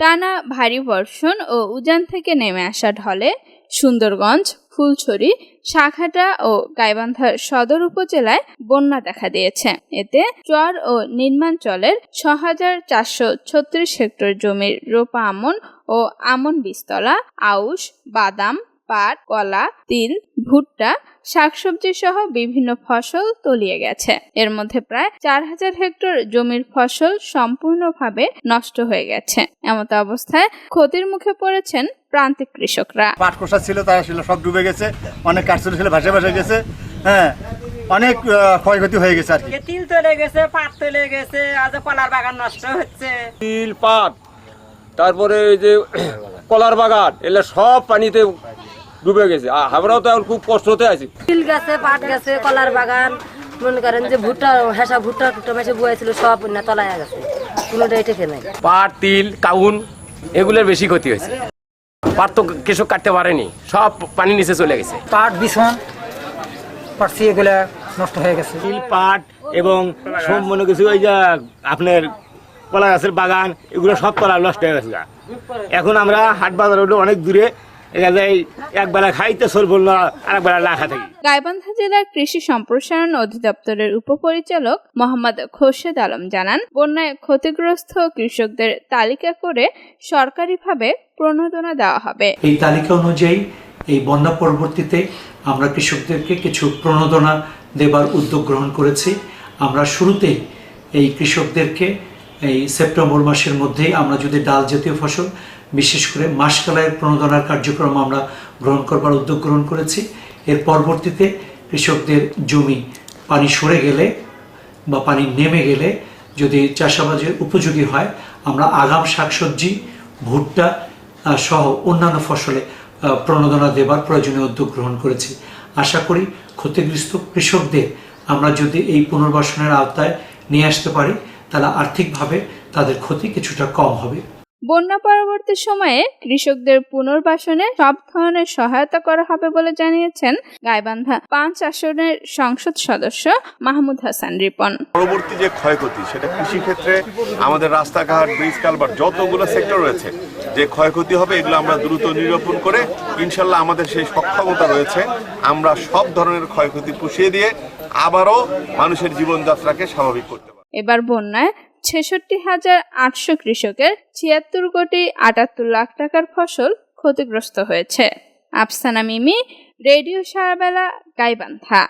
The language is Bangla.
টানা ভারী বর্ষণ ও উজান থেকে নেমে আসা ঢলে সুন্দরগঞ্জ, ফুলছড়ি, শাখাটা ও গাইবান্ধা সদর উপজেলায় বন্যা দেখা দিয়েছে। এতে চর ও নির্মাঞ্চলের ছ হাজার চারশো ছত্রিশ হেক্টর জমির রোপা আমন ও আমন বীজতলা, আউশ, বাদাম পাট কলা তিল ভুট্টা শাকসবজি সহ বিভিন্ন ফসল তলিয়ে গেছে। এর মধ্যে প্রায় চার হাজার হেক্টর জমির ফসল সম্পূর্ণভাবে নষ্ট হয়ে গেছে। এমত অবস্থায় ক্ষতির মুখে পড়েছেন প্রান্তিক কৃষকরা। পাট কোষা ছিল তারা ছিল সব ডুবে গেছে অনেক কাঠচুরি ছিল ভাসে ভাসে গেছে হ্যাঁ অনেক ক্ষয়ক্ষতি হয়ে গেছে আর কি। তিল চলে গেছে পাট চলে গেছে আজ কলার বাগান নষ্ট হচ্ছে। তিল পাট তারপরে এই যে কলার বাগান এগুলো সব পানিতে ডুবে গেছে। আর আমরাও তো এখন খুব কষ্টতে আছি। তিল গাছে পাট গাছে কলার বাগান। মনে করেন যে ভুট্টা হেসা ভুট্টা টুট্টা মেসে বুয়াইছিল সব না তলায় গেছে। কোনোটাই টেকে নাই। পাট তিল কাউন এগুলোর বেশি ক্ষতি হয়েছে। পাট তো কৃষক কাটতে পারেনি। সব পানি নিচে চলে গেছে। পাট বিছন পাটছি এগুলা নষ্ট হয়ে গেছে। তিল পাট এবং সব মনে কিছু ওই যে আপনার কলা গাছের বাগান এগুলো সব কলা নষ্ট হয়ে গেছে এখন আমরা হাট বাজার হলো অনেক দূরে। একবেলা খাইতে চলবো না আরেকবেলা না খা গাইবান্ধা জেলার কৃষি সম্প্রসারণ অধিদপ্তরের উপপরিচালক মোহাম্মদ খোরশেদ আলম জানান বন্যায় ক্ষতিগ্রস্ত কৃষকদের তালিকা করে সরকারিভাবে প্রণোদনা দেওয়া হবে। এই তালিকা অনুযায়ী এই বন্যা পরবর্তীতে আমরা কৃষকদেরকে কিছু প্রণোদনা দেবার উদ্যোগ গ্রহণ করেছি। আমরা শুরুতেই এই কৃষকদেরকে এই সেপ্টেম্বর মাসের মধ্যেই আমরা যদি ডাল জাতীয় ফসল বিশেষ করে মাসকালায়ের প্রণোদনার কার্যক্রম আমরা গ্রহণ করবার উদ্যোগ গ্রহণ করেছি। এর পরবর্তীতে কৃষকদের জমি পানি সরে গেলে বা পানি নেমে গেলে যদি চাষাবাদের উপযোগী হয়, আমরা আগাম শাকসবজি, ভুট্টা সহ অন্যান্য ফসলে প্রণোদনা দেবার প্রয়োজনীয় উদ্যোগ গ্রহণ করেছি। আশা করি ক্ষতিগ্রস্ত কৃষকদের আমরা যদি এই পুনর্বাসনের আওতায় নিয়ে আসতে পারি, তাহলে আর্থিকভাবে তাদের ক্ষতি কিছুটা কম হবে। বন্যা পরবর্তী সময়ে কৃষকদের পুনর্বাসনে সব ধরনের সহায়তা করা হবে বলে জানিয়েছেন গাইবান্ধা পাঁচ আসনের সংসদ সদস্য মাহমুদ হাসান রিপন। পরবর্তী যে ক্ষয়ক্ষতি সেটা কৃষি ক্ষেত্রে আমাদের রাস্তাঘাট ব্রিজ কালভার যতগুলো সেক্টর রয়েছে যে ক্ষয়ক্ষতি হবে এগুলো আমরা দ্রুত নিরূপণ করে ইনশাল্লাহ আমাদের সেই সক্ষমতা রয়েছে। আমরা সব ধরনের ক্ষয়ক্ষতি পুষিয়ে দিয়ে আবারও মানুষের জীবনযাত্রাকে স্বাভাবিক করতে পারব। এবার বন্যায় ছেষট্টি হাজার আটশো কৃষকের ছিয়াত্তর কোটি আটাত্তর লাখ টাকার ফসল ক্ষতিগ্রস্ত হয়েছে। আফসানা মিমি, রেডিও সারাবেলা, গাইবান্ধা।